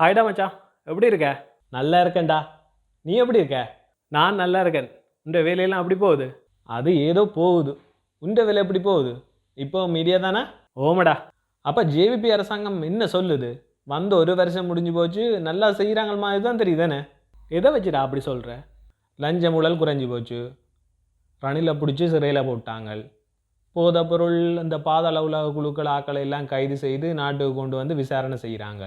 ஹாய்டா மச்சான் எப்படி இருக்க? நல்லா இருக்கேன்டா. நீ எப்படி இருக்க? நான் நல்லா இருக்கேன். உண்ட வேலையெல்லாம் அப்படி போகுது? அது ஏதோ போகுது. உண்ட வேலை எப்படி போகுது? இப்போ மீடியா தானே? ஓமடா. அப்போ ஜேவிபி அரசாங்கம் என்ன சொல்லுது? வந்து ஒரு வருஷம் முடிஞ்சு போச்சு நல்லா செய்கிறாங்க மாதிரி தான் தெரியுதானே? எதை வச்சுடா அப்படி சொல்கிற லஞ்ச ஊழல் குறைஞ்சி போச்சு. ரணிலை பிடிச்சி சிறையில் போட்டாங்க போதைப்பொருள் இந்த பாதாள உலக குழுக்கள் ஆக்களை எல்லாம் கைது செய்து நாட்டுக்கு கொண்டு வந்து விசாரணை செய்கிறாங்க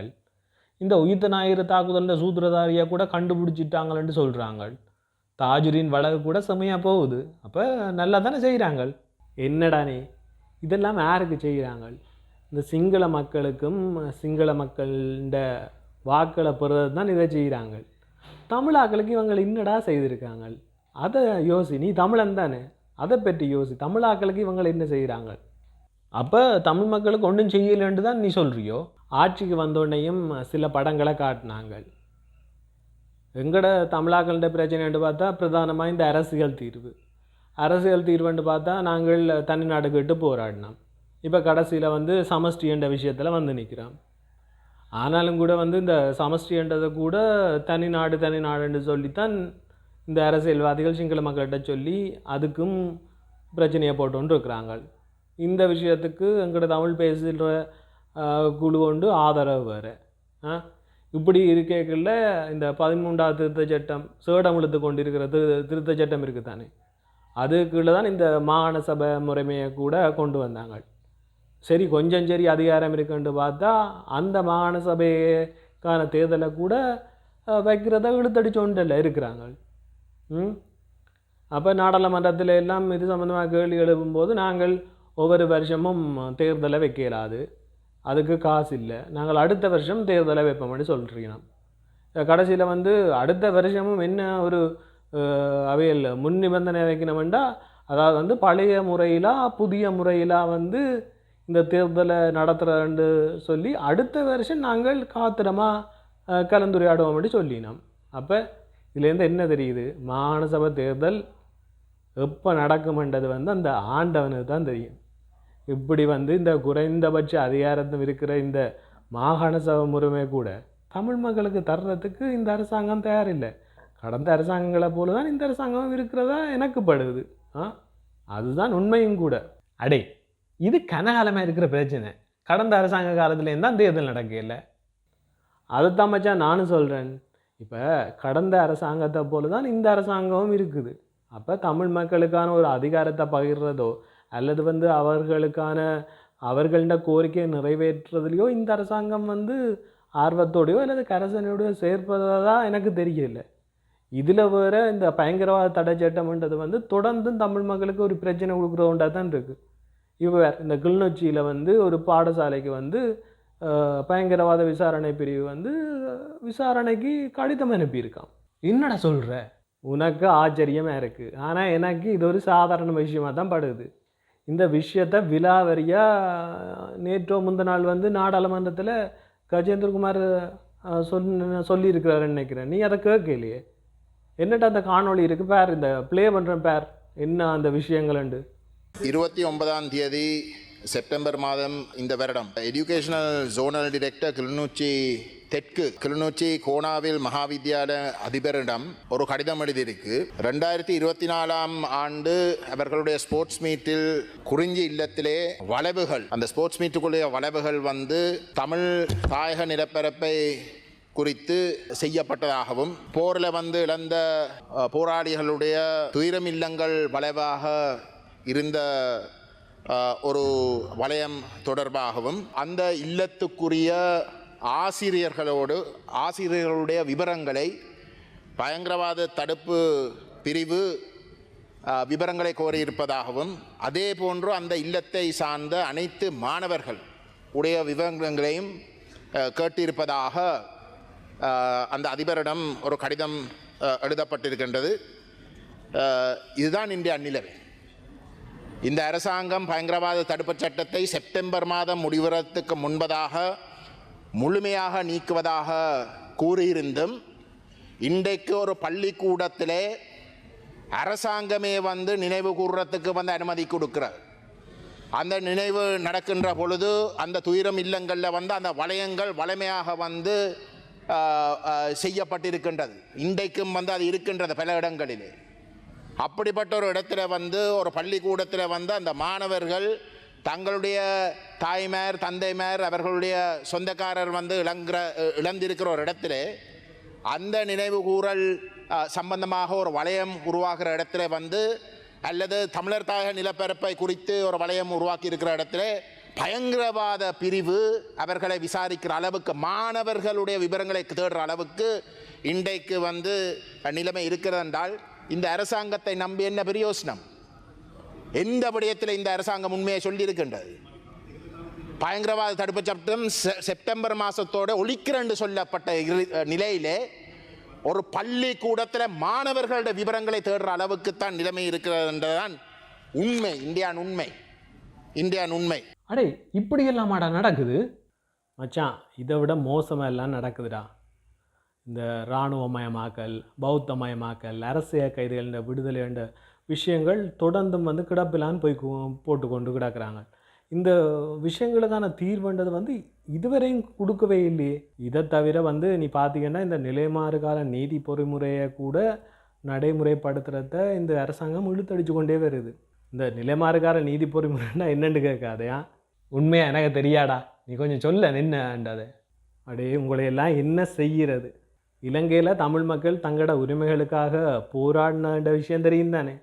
இந்த உயிர்த்த ஞாயிறு தாக்குதலில் சூத்திரதாரியை கூட கண்டுபிடிச்சிட்டாங்கன்னு சொல்கிறாங்க தாஜுரின் வழக்கு கூட செம்மையாக போகுது. அப்போ நல்லா தானே செய்கிறாங்க என்னடா நீ? இதெல்லாம் யாருக்கு செய்கிறாங்க இந்த சிங்கள மக்களுக்கும் சிங்கள மக்கள்ட வாக்களை பெறுறது தான் இதை செய்கிறாங்க தமிழாக்களுக்கு இவங்க என்னடா செய்திருக்காங்க அதை யோசி. நீ தமிழன் தானே? அதை பற்றி யோசி. தமிழாக்களுக்கு இவங்களை என்ன செய்கிறாங்க அப்போ தமிழ் மக்களுக்கு ஒன்றும் செய்யலைன்ட்டு தான் நீ சொல்கிறியோ ஆட்சிக்கு வந்தோடனேயும் சில படங்களை காட்டினாங்க எங்கட தமிழாக்களோட பிரச்சனைன்னு பார்த்தா பிரதானமாக இந்த அரசியல் தீர்வு. அரசியல் தீர்வுன்னு பார்த்தா நாங்கள் தனிநாடு நாடுகிட்டு போராடினோம். இப்போ கடைசியில் வந்து சமஷ்டி என்ற விஷயத்தில் வந்து நிற்கிறோம் ஆனாலும் கூட வந்து இந்த சமஷ்டின்றதை கூட தனி நாடு தனி நாடுன்னு சொல்லித்தான் இந்த அரசியல்வாதிகள் சிங்கள மக்கள்கிட்ட சொல்லி அதுக்கும் பிரச்சனையை போட்டுன்னு இருக்கிறாங்க இந்த விஷயத்துக்கு எங்களோட தமிழ் பேசுகிற குழு கொண்டு ஆதரவு வேறு. ஆ? இப்படி இருக்கைகளில் இந்த பதிமூன்றாவது திருத்த சட்டம் சேடமிழுத்து கொண்டு இருக்கிற திரு திருத்த சட்டம் இருக்குது தானே அதுக்குள்ளே தான் இந்த மாகாண சபை முறைமையை கூட கொண்டு வந்தாங்க சரி கொஞ்சம் சரி அதிகாரம் இருக்குன்னு பார்த்தா அந்த மாகாண சபைக்கான தேர்தலை கூட வைக்கிறத இழுத்தடிச்சோண்டில் இருக்கிறாங்க ம்? அப்போ நாடாளுமன்றத்தில் எல்லாம் இது சம்மந்தமாக கேள்வி எழுப்பும்போது நாங்கள் ஒவ்வொரு வருஷமும் தேர்தலை வைக்க இயலாது அதுக்கு காசு இல்லை. நாங்கள் அடுத்த வருஷம் தேர்தலை வைப்போம்னு சொல்கிறீங்க கடைசியில் வந்து அடுத்த வருஷமும் என்ன ஒரு அவையில் முன் நிபந்தனை வைக்கணுமெண்டா அதாவது வந்து பழைய முறையிலா புதிய முறையிலா வந்து இந்த தேர்தலை நடத்துகிறேன்னு சொல்லி அடுத்த வருஷம் நாங்கள் காத்திரமாக கலந்துரையாடுவோம் அப்படி சொல்லினோம். அப்போ இதுலேருந்து என்ன தெரியுது? மாகாண தேர்தல் எப்போ நடக்குமென்றது வந்து அந்த ஆண்டவனுக்கு தான் தெரியும். இப்படி வந்து இந்த குறைந்தபட்ச அதிகாரத்தில் இருக்கிற இந்த மாகாண சபை முறைமை கூட தமிழ் மக்களுக்கு தர்றதுக்கு இந்த அரசாங்கம் தயாரில்லை. கடந்த அரசாங்கங்களை போல தான் இந்த அரசாங்கம் இருக்கிறதா எனக்கு படுது. ஆ? அதுதான் உண்மையும் கூட. அடே இது கனகாலமாக இருக்கிற பிரச்சனை. கடந்த அரசாங்க காலத்துலேருந்து தான் தேர்தல் நடக்கல. அதைத்தான் மச்சான் நானும் சொல்கிறேன் இப்போ கடந்த அரசாங்கத்தை போல தான் இந்த அரசாங்கமும் இருக்குது. அப்போ தமிழ் மக்களுக்கான ஒரு அதிகாரத்தை பகிர்றதோ அல்லது வந்து அவர்களுக்கான அவர்கள்ட கோரிக்கையை நிறைவேற்றுறதுலையோ இந்த அரசாங்கம் வந்து ஆர்வத்தோடையோ அல்லது கரசனையோடையோ சேர்ப்பதா எனக்கு தெரியல. இதில் வேற இந்த பயங்கரவாத தடை சட்டம்ன்றது வந்து தொடர்ந்தும் தமிழ் மக்களுக்கு ஒரு பிரச்சனை கொடுக்குறோண்டா தான் இருக்குது இப்போ வேற இந்த கிளிநொச்சியில் வந்து ஒரு பாடசாலைக்கு வந்து பயங்கரவாத விசாரணை பிரிவு வந்து விசாரணைக்கு கடிதம் அனுப்பியிருக்கான் என்னடா சொல்கிற உனக்கு ஆச்சரியமாக இருக்குது ஆனால் எனக்கு இது ஒரு சாதாரண விஷயமாக தான் படுது. இந்த விஷயத்தை விலாவரியாக நேற்றோ முந்த நாள் வந்து நாடாளுமன்றத்தில் கஜேந்திரகுமார் சொல் சொல்லியிருக்கிறாருன்னு நினைக்கிறேன். நீ அதை கேட்கலையே. என்னட்ட அந்த காணொளி இருக்குது பேர் இந்த ப்ளே பண்ணுறேன் பேர். என்ன அந்த விஷயங்கள்ண்டு இருபத்தி ஒன்பதாம் தேதி செப்டம்பர் மாதம் இந்த வருடம். எஜுகேஷனல் ஜோனல் டிரெக்டர் கிளிநொச்சி தெற்கு கிளிநொச்சி கோணாவில் மகாவித்யாலய அதிபரிடம் ஒரு கடிதம் எழுதியிருக்கு. ரெண்டாயிரத்தி இருபத்தி நாலாம் ஆண்டு அவர்களுடைய ஸ்போர்ட்ஸ் மீட்டில் குறிஞ்சி இல்லத்திலே வளைவுகள் அந்த ஸ்போர்ட்ஸ் மீட்டுக்குள்ளே வளைவுகள் வந்து தமிழ் தாயக நிலப்பரப்பை குறித்து செய்யப்பட்டதாகவும் போரில் வந்து இழந்த போராளிகளுடைய துயரம் இல்லங்கள் வளைவாக இருந்த ஒரு வளையம் தொடர்பாகவும் அந்த இல்லத்துக்குரிய ஆசிரியர்களோடு ஆசிரியர்களுடைய விவரங்களை பயங்கரவாத தடுப்பு பிரிவு விவரங்களை கோரியிருப்பதாகவும் அதே போன்று அந்த இல்லத்தை சார்ந்த அனைத்து மாணவர்கள் உடைய விவரங்களையும் கேட்டிருப்பதாக அந்த அதிபரிடம் ஒரு கடிதம் எழுதப்பட்டிருக்கின்றது. இதுதான் இந்திய அந்நிலவை. இந்த அரசாங்கம் பயங்கரவாத தடுப்புச் சட்டத்தை செப்டம்பர் மாதம் முடிவுறத்துக்கு முன்பதாக முழுமையாக நீக்குவதாக கூறியிருந்தும் இன்றைக்கு ஒரு பள்ளிக்கூடத்திலே அரசாங்கமே வந்து நினைவு கூறுறதுக்கு வந்து அனுமதி கொடுக்கிறார் அந்த நினைவு நடக்கின்ற பொழுது அந்த துயரம் இல்லங்களில் வந்து அந்த வளையங்கள் வளமையாக வந்து செய்யப்பட்டிருக்கின்றது. இன்றைக்கும் வந்து அது இருக்கின்றது பல இடங்களிலே. அப்படிப்பட்ட ஒரு இடத்துல வந்து ஒரு பள்ளிக்கூடத்தில் வந்து அந்த மாணவர்கள் தங்களுடைய தாய்மார் தந்தைமார் அவர்களுடைய சொந்தக்காரர் வந்து இழங்குற இழந்திருக்கிற ஒரு இடத்துல அந்த நினைவு கூறல் சம்பந்தமாக ஒரு வளையம் உருவாகிற இடத்துல வந்து அல்லது தமிழர் தாயக நிலப்பரப்பை குறித்து ஒரு வளையம் உருவாக்கி இருக்கிற இடத்துல பயங்கரவாத பிரிவு அவர்களை விசாரிக்கிற அளவுக்கு மாணவர்களுடைய விவரங்களை தேடுற அளவுக்கு இன்றைக்கு வந்து நிலைமை இருக்கிறது என்றால் இந்த அரசாங்கத்தை நம்பி என்ன பிரயோசனம் எந்த விடயத்தில் இந்த அரசாங்கம் உண்மையை சொல்லியிருக்கின்றது? பயங்கரவாத தடுப்பு சட்டம் செ- செப்டம்பர் மாதத்தோட ஒழிக்கிறண்டு சொல்லப்பட்ட இரு- நிலையிலே ஒரு பள்ளிக்கூடத்தில் மாணவர்களோட விவரங்களை தேடுற அளவுக்கு தான் நிலைமை இருக்கிறது என்றுதான் உண்மை. இந்தியான் உண்மை. இந்தியான் உண்மை. அடே இப்படி எல்லாமாடா நடக்குது? மச்சான் இதை விட மோசமாக எல்லாம் நடக்குதுடா. இந்த இராணுவமயமாக்கல் பௌத்தமயமாக்கல் அரசியல் கைதுகள் விடுதலை என்ற விஷயங்கள் தொடர்ந்தும் வந்து கிடப்பிலான்னு போய் போட்டு கொண்டு கிடக்குறாங்க. இந்த விஷயங்களுக்கான தீர்வுன்றது வந்து இதுவரையும் கொடுக்கவே இல்லையே. இதை தவிர வந்து நீ பார்த்தீங்கன்னா இந்த நிலைமாறுகால நீதி பொறிமுறையை கூட நடைமுறைப்படுத்துகிறத இந்த அரசாங்கம் இழுத்தடிச்சு கொண்டே வருது. இந்த நிலைமாறுகார நீதி பொறிமுறைன்னா என்னென்னு கேட்காதையா? உண்மையாக எனக்கு தெரியாடா. நீ கொஞ்சம் சொல்ல நின்னண்டாது அடே உங்களையெல்லாம் என்ன செய்கிறது இலங்கையில் தமிழ் மக்கள் தங்களோட உரிமைகளுக்காக போராடின விஷயம் தெரியும் தானே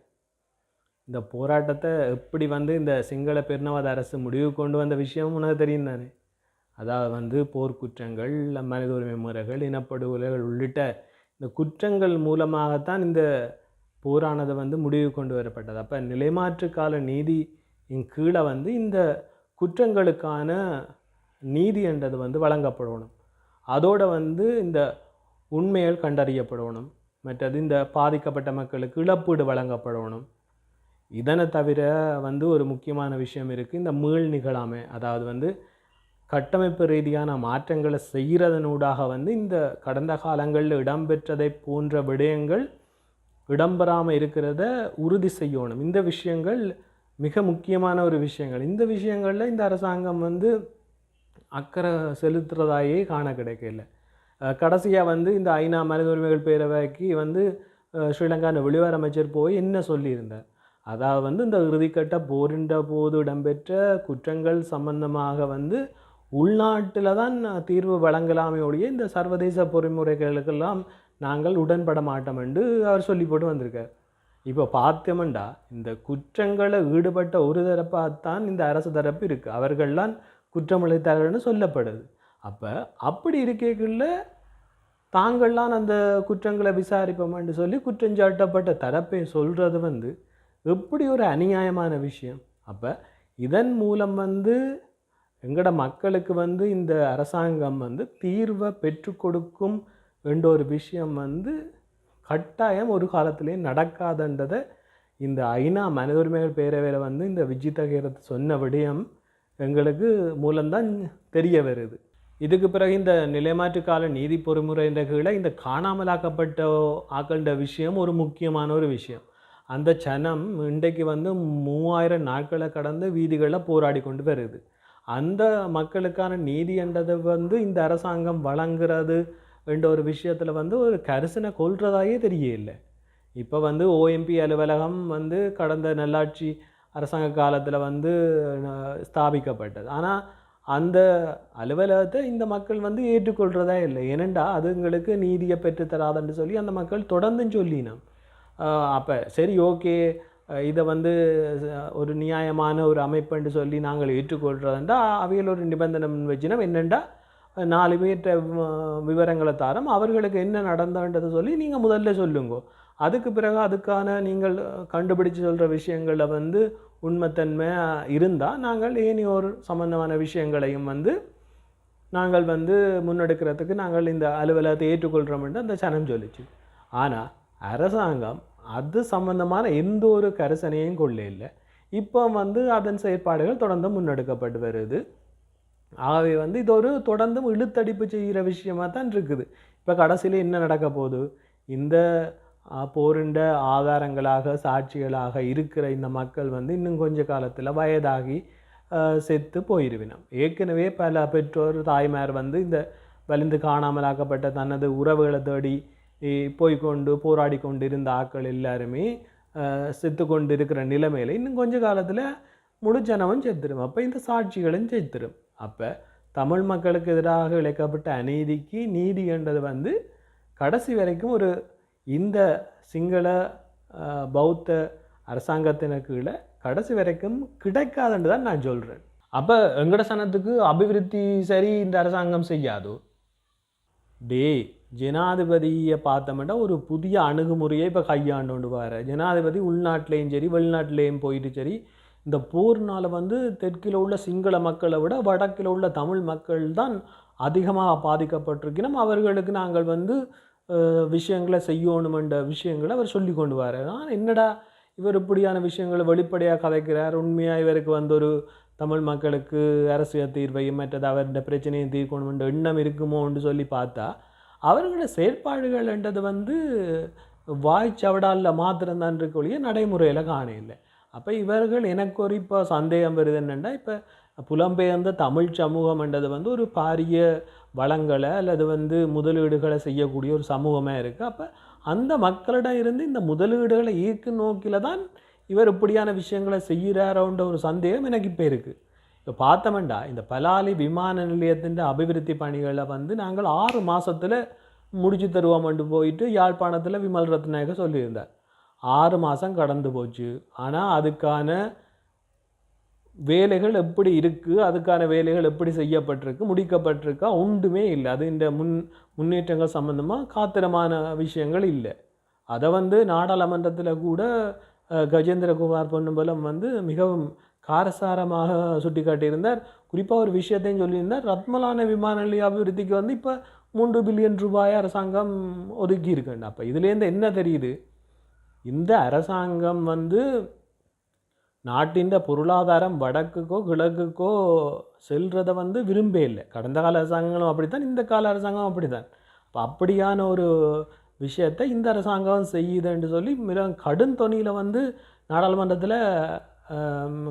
இந்த போராட்டத்தை எப்படி வந்து இந்த சிங்கள பெருநவாத அரசு முடிவு கொண்டு வந்த விஷயம் உனக்கு தெரியும் தானே? அதாவது வந்து போர்க்குற்றங்கள் மனித உரிமை முறைகள் இனப்படுகொலைகள் உள்ளிட்ட இந்த குற்றங்கள் மூலமாகத்தான் இந்த போரானது வந்து முடிவு கொண்டு வரப்பட்டது. அப்போ நிலைமாற்று கால நீதி கீழே வந்து இந்த குற்றங்களுக்கான நீதி என்றது வந்து வழங்கப்படணும். அதோடு வந்து இந்த உண்மைகள் கண்டறியப்படணும். மற்றது இந்த பாதிக்கப்பட்ட மக்களுக்கு இழப்பீடு வழங்கப்படணும். இதனை தவிர வந்து ஒரு முக்கியமான விஷயம் இருக்குது இந்த மீள் நிகழாமை அதாவது வந்து கட்டமைப்பு ரீதியான மாற்றங்களை செய்கிறதனூடாக வந்து இந்த கடந்த காலங்களில் இடம்பெற்றதை போன்ற விடயங்கள் இடம்பெறாமல் இருக்கிறத உறுதி செய்யணும். இந்த விஷயங்கள் மிக முக்கியமான ஒரு விஷயங்கள். இந்த விஷயங்களில் இந்த அரசாங்கம் வந்து அக்கறை செலுத்துறதாயே காண கிடைக்கல. கடைசியாக வந்து இந்த ஐநா மனித உரிமைகள் பேரவைக்கு வந்து ஸ்ரீலங்கான வெளிவார அமைச்சர் போய் என்ன சொல்லியிருந்தார்? அதாவது வந்து இந்த இறுதிக்கட்ட போரின்ற போது இடம்பெற்ற குற்றங்கள் சம்பந்தமாக வந்து உள்நாட்டில் தான் தீர்வு வழங்கலாமே ஒழிய இந்த சர்வதேச பொறிமுறைகளுக்கெல்லாம் நாங்கள் உடன்பட மாட்டோம் என்று அவர் சொல்லி போட்டு வந்திருக்கார். இப்போ பார்த்தோம்டா இந்த குற்றங்களை ஈடுபட்ட ஒரு தரப்பாகத்தான் இந்த அரசு தரப்பு இருக்குது அவர்கள்லாம் குற்றமிழைத்தார்கள்னு சொல்லப்படுது. அப்போ அப்படி இருக்கைக்குள்ள தாங்கள்லாம் அந்த குற்றங்களை விசாரிப்போமான்னு சொல்லி குற்றஞ்சாட்டப்பட்ட தரப்பை சொல்கிறது வந்து எப்படி ஒரு அநியாயமான விஷயம்? அப்போ இதன் மூலம் வந்து எங்களோட மக்களுக்கு வந்து இந்த அரசாங்கம் வந்து தீர்வை பெற்று கொடுக்கும் என்ற ஒரு விஷயம் வந்து கட்டாயம் ஒரு காலத்திலேயே நடக்காதுன்றதை இந்த ஐநா மனித உரிமைகள் பேரவையில் வந்து இந்த விஜித சொன்ன விடயம் எங்களுக்கு மூலம்தான் தெரிய வருது. இதுக்கு பிறகு இந்த நிலைமாற்று கால நீதி பொறிமுறைன்ற கீழே இந்த காணாமலாக்கப்பட்ட ஆக்கள்ன்ற விஷயம் ஒரு முக்கியமான ஒரு விஷயம். அந்த சனம் இன்றைக்கு வந்து மூவாயிரம் நாட்களை கடந்து வீதிகளில் போராடி கொண்டு வருது. அந்த மக்களுக்கான நீதி என்றதை வந்து இந்த அரசாங்கம் வழங்குறது என்ற ஒரு விஷயத்தில் வந்து ஒரு கரிசனை கொள்றதாயே தெரியல இப்போ வந்து ஓஎம்பி அலுவலகம் வந்து கடந்த நல்லாட்சி அரசாங்க காலத்தில் வந்து ஸ்தாபிக்கப்பட்டது. ஆனால் அந்த அலுவலகத்தை இந்த மக்கள் வந்து ஏற்றுக்கொள்கிறதா இல்லை. ஏனெண்டா அதுங்களுக்கு நீதியை பெற்றுத்தராதுன்னு சொல்லி அந்த மக்கள் தொடர்ந்தும் சொல்லினோம். அப்போ சரி ஓகே. இதை வந்து ஒரு நியாயமான ஒரு அமைப்புன்னு சொல்லி நாங்கள் ஏற்றுக்கொள்கிறதுண்டா அவையில் ஒரு நிபந்தனை வச்சினோம். என்னெண்டா? நாலு பேர்கிட்ட விவரங்களை தாரம். அவர்களுக்கு என்ன நடந்தன்றதை சொல்லி நீங்கள் முதல்ல சொல்லுங்க. அதுக்கு பிறகு அதுக்கான நீங்கள் கண்டுபிடிச்சு சொல்கிற விஷயங்களில் வந்து உண்மைத்தன்மை இருந்தால் நாங்கள் ஏனையோர் சம்மந்தமான விஷயங்களையும் வந்து நாங்கள் வந்து முன்னெடுக்கிறதுக்கு நாங்கள் இந்த அலுவலகத்தை ஏற்றுக்கொள்கிறோம்னு அந்த சனம் சொல்லிச்சு. ஆனால் அரசாங்கம் அது சம்பந்தமான எந்த ஒரு கரிசனையும் கொள்ள இல்லை இப்போ வந்து அதன் செயற்பாடுகள் தொடர்ந்து முன்னெடுக்கப்பட்டு வருது. ஆகவே வந்து இது ஒரு தொடர்ந்தும் இழுத்தடிப்பு செய்கிற விஷயமாக தான் இருக்குது. இப்போ கடைசியில் என்ன நடக்க போகுது? இந்த போரிண்ட ஆதாரங்களாக சாட்சிகளாக இருக்கிற இந்த மக்கள் வந்து இன்னும் கொஞ்ச காலத்தில் வயதாகி செத்து போயிருவினம் ஏற்கனவே பல பெற்றோர் தாய்மார் வந்து இந்த வலிந்து காணாமலாக்கப்பட்ட தனது உறவுகளை தேடி போய்கொண்டு போய்க்கொண்டு போராடி கொண்டு இருந்த ஆக்கள் எல்லாருமே செத்து கொண்டு இருக்கிற நிலைமையில் இன்னும் கொஞ்ச காலத்தில் முழுச்சனமும் செத்துரும் அப்போ இந்த சாட்சிகளும் செத்துரும் அப்போ தமிழ் மக்களுக்கு எதிராக இழைக்கப்பட்ட அநீதிக்கு நீதி என்றது வந்து கடைசி வரைக்கும் ஒரு இந்த சிங்கள பௌத்த அரசாங்கத்தின கீழே கடைசி வரைக்கும் கிடைக்காதுன்னு தான் நான் சொல்கிறேன் அப்போ வெங்கடசனத்துக்கு அபிவிருத்தி சரி இந்த அரசாங்கம் செய்யாதோ டே ஜனாதிபதியை பார்த்தோம்னா ஒரு புதிய அணுகுமுறையை இப்போ கையாண்டு வர ஜனாதிபதி உள்நாட்டிலையும் சரி வெளிநாட்டிலையும் போயிட்டு சரி இந்த போர்னால் வந்து தெற்கில் உள்ள சிங்கள மக்களை விட வடக்கில் உள்ள தமிழ் மக்கள் தான் அதிகமாக பாதிக்கப்பட்டிருக்கணும். அவர்களுக்கு நாங்கள் வந்து விஷயங்களை செய்யணுமென்ற விஷயங்களை அவர் சொல்லி கொண்டு வர என்னடா இவர் இப்படியான விஷயங்களை வெளிப்படையாக கதைக்கிறார்? உண்மையாக இவருக்கு வந்து ஒரு தமிழ் மக்களுக்கு அரசியல் தீர்வையும் மற்றது அவருடைய பிரச்சனையை தீர்க்கணுமென்ற எண்ணம் இருக்குமோன்னு சொல்லி பார்த்தா அவர்களுடைய செயற்பாடுகள்ன்றது வந்து வாய்ச்சவடாலில் மாத்திரம்தான் இருக்க ஒழிய நடைமுறையில் காண இல்லை. அப்போ இவர்கள் எனக்கு ஒரு இப்போ சந்தேகம் வருது என்னென்னா இப்போ புலம்பெயர்ந்த தமிழ் சமூகம்ன்றது வந்து ஒரு பாரிய வளங்களை அல்லது வந்து முதலீடுகளை செய்யக்கூடிய ஒரு சமூகமாக இருக்குது அப்போ அந்த மக்களிடம் இருந்து இந்த முதலீடுகளை ஈர்க்கும் நோக்கில் தான் இவர் இப்படியான விஷயங்களை செய்கிறாரோன்ற ஒரு சந்தேகம் எனக்கு இப்போ இருக்குது இப்போ பார்த்தோமெண்டா இந்த பலாலி விமான நிலையத்தின் அபிவிருத்தி பணிகளை வந்து நாங்கள் ஆறு மாதத்தில் முடிச்சு தருவோம்ட்டு போயிட்டு யாழ்ப்பாணத்தில் விமல் ரத்நாயக சொல்லியிருந்தார். ஆறு மாதம் கடந்து போச்சு. ஆனால் அதுக்கான வேலைகள் எப்படி இருக்குது அதுக்கான வேலைகள் எப்படி செய்யப்பட்டிருக்கு? முடிக்கப்பட்டிருக்கா? ஒன்றுமே இல்லை. அது இந்த முன் முன்னேற்றங்கள் சம்மந்தமாக காத்திரமான விஷயங்கள் இல்லை. அதை வந்து நாடாளுமன்றத்தில் கூட கஜேந்திரகுமார் பொன்னம்பலம் வந்து மிகவும் காரசாரமாக சுட்டி காட்டியிருந்தார் குறிப்பாக ஒரு விஷயத்தையும் சொல்லியிருந்தார். ரத்மலான விமான நிலைய அபிவிருத்திக்கு வந்து இப்போ மூன்று பில்லியன் ரூபாய் அரசாங்கம் ஒதுக்கி இருக்குண்டு அப்போ இதுலேருந்து என்ன தெரியுது? இந்த அரசாங்கம் வந்து நாட்டின் பொருளாதாரம் வடக்குக்கோ கிழக்குக்கோ செல்றதை வந்து விரும்பே இல்லை. கடந்த கால அரசாங்கங்களும் அப்படித்தான் இந்த கால அரசாங்கம் அப்படித்தான். அப்போ அப்படியான ஒரு விஷயத்தை இந்த அரசாங்கம் செய்யுதுன்னு சொல்லி மிக கடும் தொனியில் வந்து நாடாளுமன்றத்தில்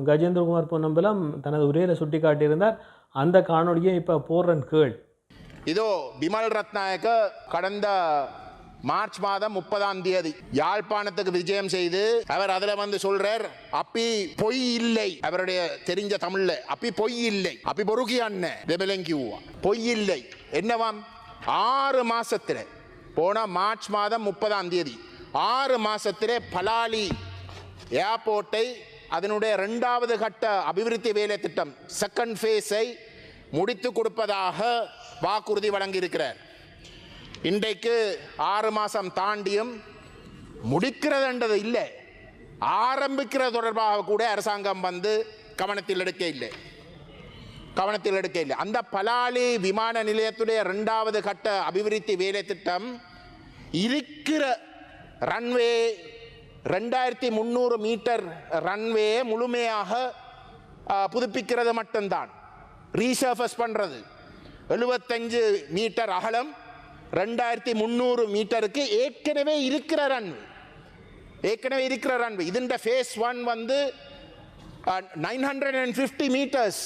கஜேந்திரகுமார் பொன்னம்பலம் தனது உரையில் சுட்டி காட்டியிருந்தார் அந்த காணொலியை இப்போ போடுறன் கேள். இதோ பிமல் ரத்நாயக்க கடந்த மார்ச் மாதம் முப்பதாம் தேதி யாழ்ப்பாணத்துக்கு விஜயம் செய்து அவர் அதுல வந்து சொல்றார் அப்பி பொய் இல்லை. அவருடைய தெரிஞ்ச தமிழ்ல அப்பி பொய் இல்லை. அப்பி பொறுக்கி அண்ணன் பொய் இல்லை. என்னவாம்? ஆறு மாசத்துல. போன மார்ச் மாதம் முப்பதாம் தேதி. ஆறு மாதத்திலே பலாலி ஏர்போர்ட்டை அதனுடைய ரெண்டாவது கட்ட அபிவிருத்தி வேலை திட்டம் செகண்ட் ஃபேஸை முடித்து கொடுப்பதாக வாக்குறுதி வழங்கியிருக்கிறார். இன்றைக்கு ஆறு மாதம் தாண்டியும் முடிக்கிறதுன்றது இல்லை. ஆரம்பிக்கிறது தொடர்பாக கூட அரசாங்கம் வந்து கவனத்தில் எடுக்க இல்லை கவனத்தில் எடுக்க இல்லை அந்த பலாலி விமான நிலையத்துடைய ரெண்டாவது கட்ட அபிவிருத்தி வேலை திட்டம் இருக்கிற ரன்வே ரெண்டாயிரத்தி முந்நூறு மீட்டர் ரன்வே முழுமையாக புதுப்பிக்கிறது மட்டும்தான். ரீசர்ஃபஸ் பண்ணுறது எழுபத்தஞ்சு மீட்டர் அகலம் ரெண்டாயிரத்தி முந்நூறு மீட்டருக்கு ஏற்கனவே இருக்கிற ரன்வே ஏற்கனவே இருக்கிற ரன்வே இதுண்ட ஃபேஸ் ஒன் வந்து nine hundred and fifty metres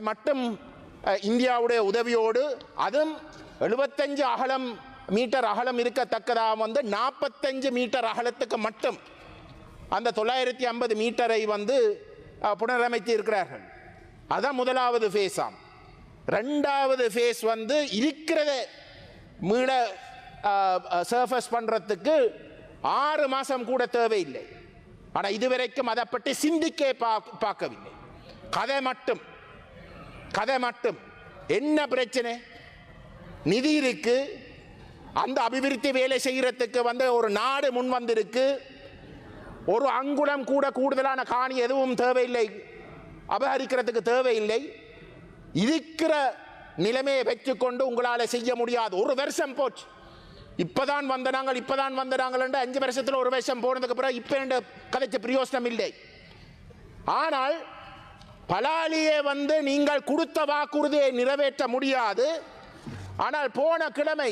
மட்டும் இந்தியாவுடைய உதவியோடு அதுவும் எழுபத்தஞ்சு அகலம் மீட்டர் அகலம் இருக்கத்தக்கதாக வந்து நாற்பத்தஞ்சு மீட்டர் அகலத்துக்கு மட்டும் அந்த தொள்ளாயிரத்தி ஐம்பது மீட்டரை வந்து புனரமைத்து இருக்கிறார்கள் அதான் முதலாவது ஃபேஸாம் ரெண்டாவது ஃபேஸ் வந்து இருக்கிறத மீள சர்ஃபஸ் பண்ணுறதுக்கு ஆறு மாதம் கூட தேவையில்லை. ஆனால் இதுவரைக்கும் அதை பற்றி சிந்திக்கே பா- பார்க்கவில்லை. கதை மட்டும். கதை மட்டும். என்ன பிரச்சனை? நிதி இருக்கு. அந்த அபிவிருத்தி வேலை செய்யறதுக்கு வந்து ஒரு நாடு முன் வந்திருக்கு. ஒரு அங்குலம் கூட கூடுதலான காணி எதுவும் தேவையில்லை. அபகரிக்கிறதுக்கு தேவையில்லை. இருக்கிற நிலைமையை வச்சுக்கொண்டு உங்களால் செய்ய முடியாது. ஒரு வருஷம் போச்சு. இப்பதான் வந்த நாங்கள் இப்பதான் வந்த நாங்கள் அஞ்சு வருஷத்தில் ஒரு வருஷம் போனதுக்கு பிறகு இப்போ கதைச்ச பிரயோசனம் இல்லை. ஆனால் பலாலியே வந்து நீங்கள் கொடுத்த வாக்குறுதியை நிறைவேற்ற முடியாது. ஆனால் போன கிழமை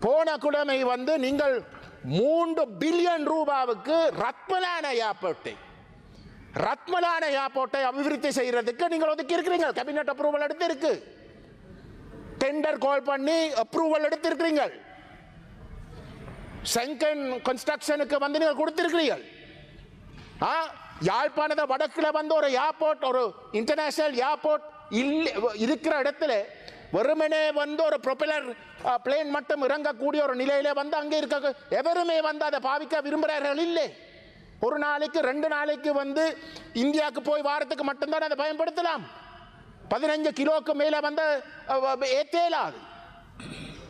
போன கிழமை வந்து நீங்கள் மூன்று பில்லியன் ரூபாவுக்கு ரத்மலான ஏர்போர்ட்டை ரத்மலான ஏர்போர்ட்டை அபிவிருத்தி செய்யறதுக்கு நீங்கள் ஒதுக்கி இருக்கிறீங்க கேபினட் அப்ரூவல் எடுத்து இருக்கு டெண்டர் கால் பண்ணி அப்ரூவல் எடுத்திருக்கிறீங்க செங்கன் கன்ஸ்ட்ரக்ஷனுக்கு வந்து நீங்கள் கொடுத்திருக்கிறீர்கள். ஆ? யாழ்ப்பாணத்தை வடக்கில் வந்து ஒரு ஏர்போர்ட் ஒரு இன்டர்நேஷனல் ஏர்போர்ட் இல்லை இருக்கிற இடத்துல வெறுமனே வந்து ஒரு ப்ரொபெலர் பிளேன் மட்டும் இறங்கக்கூடிய ஒரு நிலையில வந்து அங்கே இருக்க எவருமே வந்து அதை பாவிக்க விரும்புகிறார்கள் இல்லை. ஒரு நாளைக்கு ரெண்டு நாளைக்கு வந்து இந்தியாவுக்கு போய் வாரத்துக்கு மட்டும்தான் அதை பயன்படுத்தலாம். பதினஞ்சு கிலோக்கு மேலே வந்து ஏத்தேலாது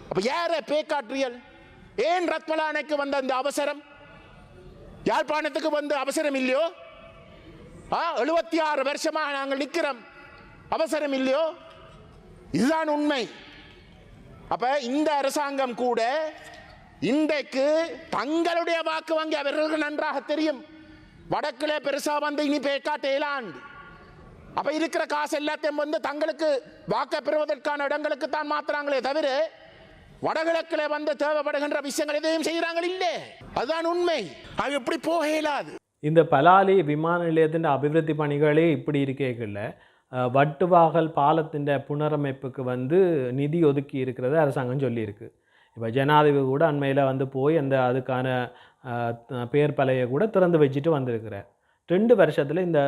அப்போ யார பேக்காற்றியல். ஏன் ரத்மலானைக்கு வந்த அந்த அவசரம்? யாழ்ப்பாணத்துக்கு வந்து அவசரம் இல்லையோ? எழுபத்தி ஆறு வருஷமாக நாங்கள் நிற்கிறோம். அவசரம் இல்லையோ? இதுதான் உண்மை. அப்ப இந்த அரசாங்கம் கூட இன்றைக்கு தங்களுடைய வாக்கு வங்கி அவர்களுக்கு நன்றாக தெரியும். வடக்கிலே பெருசா வந்து இனி பேக்காட்டு ஏழாண்டு அப்ப இருக்கிற காசு எல்லாத்தையும் வந்து தங்களுக்கு வாக்க பெறுவதற்கான இடங்களுக்கு தான் மாத்துறாங்களே தவிர வடகிழக்கில் வந்து தேவைப்படுகின்ற விஷயங்கள் எதையும் செய்கிறாங்க இல்லை. அதுதான் உண்மை. அது எப்படி போக இயலாது? இந்த பலாலி விமான நிலையத்தின் அபிவிருத்தி பணிகளே இப்படி இருக்கேக்கல வட்டுவாகல் பாலத்தின் புனரமைப்புக்கு வந்து நிதி ஒதுக்கி இருக்கிறது அரசாங்கம் சொல்லியிருக்கு. இப்போ ஜனாதிபதி கூட அண்மையில் வந்து போய் அந்த அதுக்கான பேர் பலையை கூட திறந்து வச்சுட்டு வந்திருக்கிறார். ரெண்டு வருஷத்தில் இந்த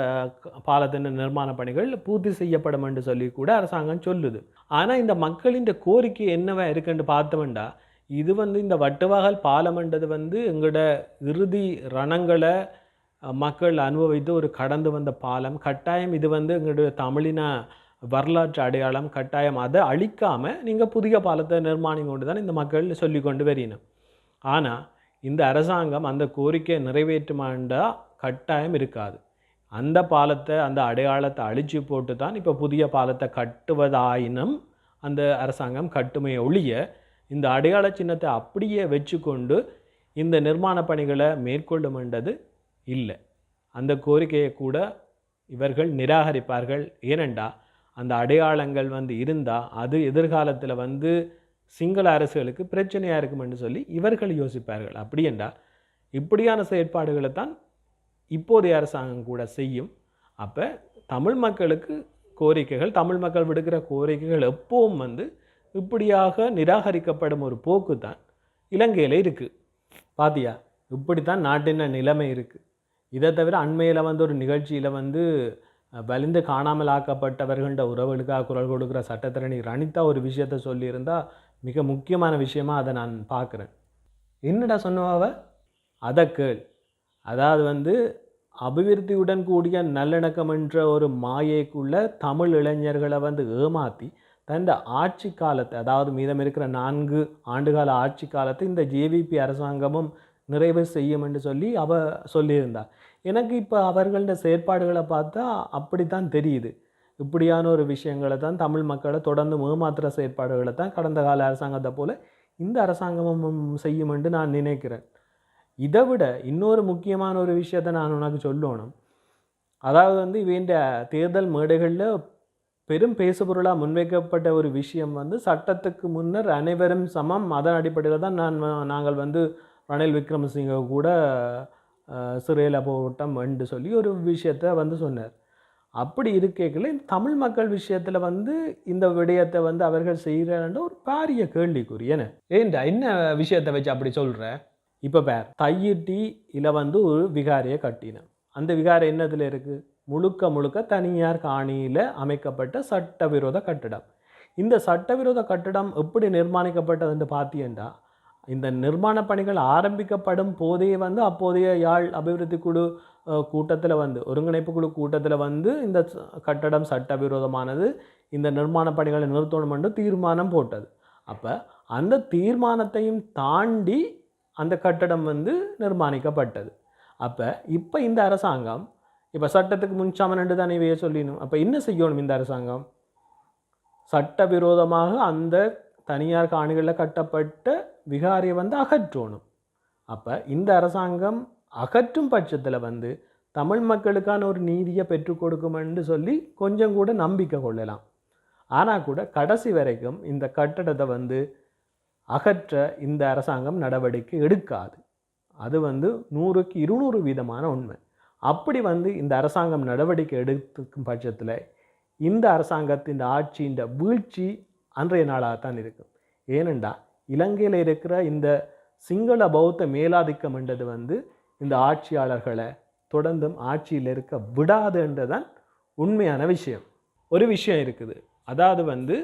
பாலத்தின் நிர்மாண பணிகள் பூர்த்தி செய்யப்படும் என்று சொல்லி கூட அரசாங்கம் சொல்லுது. ஆனால் இந்த மக்களின் கோரிக்கை என்னவா இருக்குன்னு பார்த்தோம்டா இது வந்து இந்த வட்டுவாகல் பாலம்ன்றது வந்து எங்களோட இறுதி ரணங்களை மக்கள் அனுபவித்து ஒரு கடந்து வந்த பாலம். கட்டாயம் இது வந்து எங்களுடைய தமிழின வரலாற்று அடையாளம். கட்டாயம் அதை அழிக்காமல் நீங்கள் புதிய பாலத்தை நிர்மாணம் கொண்டு தான் இந்த மக்கள் சொல்லி கொண்டு வரணும் ஆனால் இந்த அரசாங்கம் அந்த கோரிக்கையை நிறைவேற்றுமாண்டா கட்டாயம் இருக்காது. அந்த பாலத்தை அந்த அடையாளத்தை அழிச்சு போட்டு தான் இப்போ புதிய பாலத்தை கட்டுவதாயினும் அந்த அரசாங்கம் கட்டுமையை ஒழிய இந்த அடையாள சின்னத்தை அப்படியே வச்சுக்கொண்டு இந்த நிர்மாண பணிகளை மேற்கொள்ளுமென்றது இல்லை. அந்த கோரிக்கையை கூட இவர்கள் நிராகரிப்பார்கள். ஏனெண்டா அந்த அடையாளங்கள் வந்து இருந்தால் அது எதிர்காலத்தில் வந்து சிங்கள அரசுகளுக்கு பிரச்சனையாக இருக்குமென்று சொல்லி இவர்கள் யோசிப்பார்கள். அப்படி என்றால் இப்படியான செயற்பாடுகளை தான் இப்போதைய அரசாங்கம் கூட செய்யும். அப்போ தமிழ் மக்களுக்கு கோரிக்கைகள் தமிழ் மக்கள் விடுக்கிற கோரிக்கைகள் எப்போவும் வந்து இப்படியாக நிராகரிக்கப்படும் ஒரு போக்கு தான் இலங்கையில் இருக்குது பாத்தியா? இப்படி தான் நாட்டின நிலைமை இருக்குது இதை தவிர அண்மையில் வந்து ஒரு நிகழ்ச்சியில் வந்து வலிந்து காணாமல் ஆக்கப்பட்டவர்கள்ட உறவுகளுக்காக குரல் கொடுக்குற சட்டத்திரணி ரணிதா ஒரு விஷயத்த சொல்லியிருந்தால் மிக முக்கியமான விஷயமாக அதை நான் பார்க்குறேன். என்னடா சொன்னவாவ அதை கேள். அதாவது வந்து அபிவிருத்தியுடன் கூடிய நல்லிணக்கம் என்ற ஒரு மாயைக்குள்ள தமிழ் இளைஞர்களை வந்து ஏமாற்றி தந்த ஆட்சி காலத்தை அதாவது மீதம் இருக்கிற நான்கு ஆண்டுகால ஆட்சி காலத்தை இந்த ஜேவிபி அரசாங்கமும் நிறைவு செய்யும் என்று சொல்லி அவ சொல்லியிருந்தாள் எனக்கு இப்போ அவர்களோட செயற்பாடுகளை பார்த்தா அப்படித்தான் தெரியுது. இப்படியான ஒரு விஷயங்களை தான் தமிழ் மக்களை தொடர்ந்து ஏமாத்துற செயற்பாடுகளை தான் கடந்த கால அரசாங்கத்தை போல் இந்த அரசாங்கமும் செய்யும் என்று நான் நினைக்கிறேன். இதை விட இன்னொரு முக்கியமான ஒரு விஷயத்தை நான் உனக்கு சொல்லணும். அதாவது வந்து இவேண்ட தேர்தல் மேடைகளில் பெரும் பேசுபொருளாக முன்வைக்கப்பட்ட ஒரு விஷயம் வந்து சட்டத்துக்கு முன்னர் அனைவரும் சமம். அதன் அடிப்படையில் தான் நான் நாங்கள் வந்து ரணில் விக்ரமசிங்க கூட சிறையில் போட்டோம் என்று சொல்லி ஒரு விஷயத்தை வந்து சொன்னார். அப்படி இருக்கைகள தமிழ் மக்கள் விஷயத்தில் வந்து இந்த விடயத்தை வந்து அவர்கள் செய்கிறன்ற ஒரு பாரிய கேள்விக்குறி என்ன? ஏன்டா என்ன விஷயத்தை வச்சு அப்படி சொல்கிற இப்போ பேர் தையிட்டி இல வந்து ஒரு விகாரியை கட்டினேன். அந்த விகாரம் என்னதில் இருக்குது முழுக்க முழுக்க தனியார் காணியில் அமைக்கப்பட்ட சட்டவிரோத கட்டிடம். இந்த சட்டவிரோத கட்டிடம் எப்படி நிர்மாணிக்கப்பட்டதுன்னு பார்த்தீங்கன்னா இந்த நிர்மாண பணிகள் ஆரம்பிக்கப்படும் போதே வந்து அப்போதைய யாழ் அபிவிருத்தி குழு கூட்டத்தில் வந்து ஒருங்கிணைப்பு குழு கூட்டத்தில் வந்து இந்த கட்டடம் சட்டவிரோதமானது இந்த நிர்மாண பணிகளை நிறுத்தணும் என்று தீர்மானம் போட்டது. அப்போ அந்த தீர்மானத்தையும் தாண்டி அந்த கட்டடம் வந்து நிர்மாணிக்கப்பட்டது. அப்போ இப்போ இந்த அரசாங்கம் இப்போ சட்டத்துக்கு முன்சாமன் தானே இவைய சொல்லிடணும் அப்போ என்ன செய்யணும் இந்த அரசாங்கம்? சட்டவிரோதமாக அந்த தனியார் காணிகளில் கட்டப்பட்ட விகாரியை வந்து அகற்றணும். அப்போ இந்த அரசாங்கம் அகற்றும் பட்சத்தில் வந்து தமிழ் மக்களுக்கான ஒரு நீதியை பெற்றுக் கொடுக்குமென்று சொல்லி கொஞ்சம் கூட நம்பிக்கை கொள்ளலாம். ஆனால் கூட கடைசி வரைக்கும் இந்த கட்டடத்தை வந்து அகற்ற இந்த அரசாங்கம் நடவடிக்கை எடுக்காது. அது வந்து நூறுக்கு இருநூறு வீதமான உண்மை. அப்படி வந்து இந்த அரசாங்கம் நடவடிக்கை எடுத்துக்கும் பட்சத்தில் இந்த அரசாங்கத்தின் ஆட்சியின் வீழ்ச்சி அன்றைய நாளாக தான் இருக்கும் ஏனெண்டா இலங்கையில் இருக்கிற இந்த சிங்கள பௌத்த மேலாதிக்கம் என்றது வந்து இந்த ஆட்சியாளர்களை தொடர்ந்தும் ஆட்சியில் இருக்க விடாதுன்றதான் உண்மையான விஷயம். ஒரு விஷயம் இருக்குது. அதாவது வந்து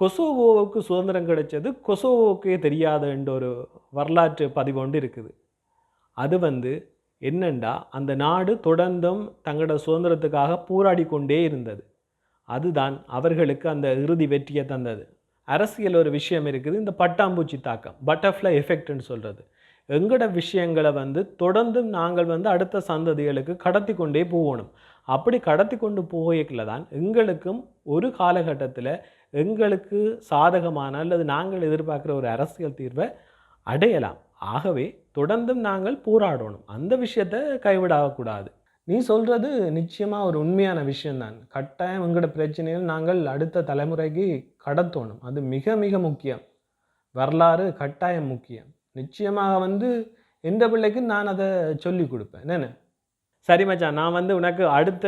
கொசோவோவுக்கு சுதந்திரம் கிடைச்சது கொசோவோவுக்கே தெரியாதுன்ற ஒரு வரலாற்று பதிவு ஒன்று இருக்குது. அது வந்து என்னண்டா அந்த நாடு தொடர்ந்தும் தங்களோட சுதந்திரத்துக்காக போராடி கொண்டே இருந்தது. அதுதான் அவர்களுக்கு அந்த இறுதி வெற்றியை தந்தது. அரசியல் ஒரு விஷயம் இருக்குது இந்த பட்டாம்பூச்சி தாக்கம் பட்டர்ஃப்ளை எஃபெக்ட்னு சொல்கிறது எங்களோட விஷயங்களை வந்து தொடர்ந்தும் நாங்கள் வந்து அடுத்த சந்ததிகளுக்கு கடத்தி கொண்டே போகணும். அப்படி கடத்தி கொண்டு போகல தான் எங்களுக்கும் ஒரு காலகட்டத்தில் எங்களுக்கு சாதகமான அல்லது நாங்கள் எதிர்பார்க்குற ஒரு அரசியல் தீர்வை அடையலாம். ஆகவே தொடர்ந்தும் நாங்கள் போராடணும். அந்த விஷயத்தை கைவிடக்கூடாது. நீ சொல்கிறது நிச்சயமாக ஒரு உண்மையான விஷயம்தான். கட்டாயம் எங்களோட பிரச்சனையில் நாங்கள் அடுத்த தலைமுறைக்கு கடத்தணும் அது மிக மிக முக்கியம். வரலாறு கட்டாயம் முக்கியம். நிச்சயமாக வந்து எந்த பிள்ளைக்கு நான் அதை சொல்லி கொடுப்பேன். என்னென்ன? சரி மச்சான் நான் வந்து உனக்கு அடுத்த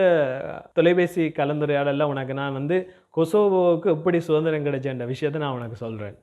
தொலைபேசி கலந்துரையாடலில் உனக்கு நான் வந்து கொசோவோவுக்கு எப்படி சுதந்திரம் கிடைச்சேன்ற விஷயத்தை நான் உனக்கு சொல்கிறேன்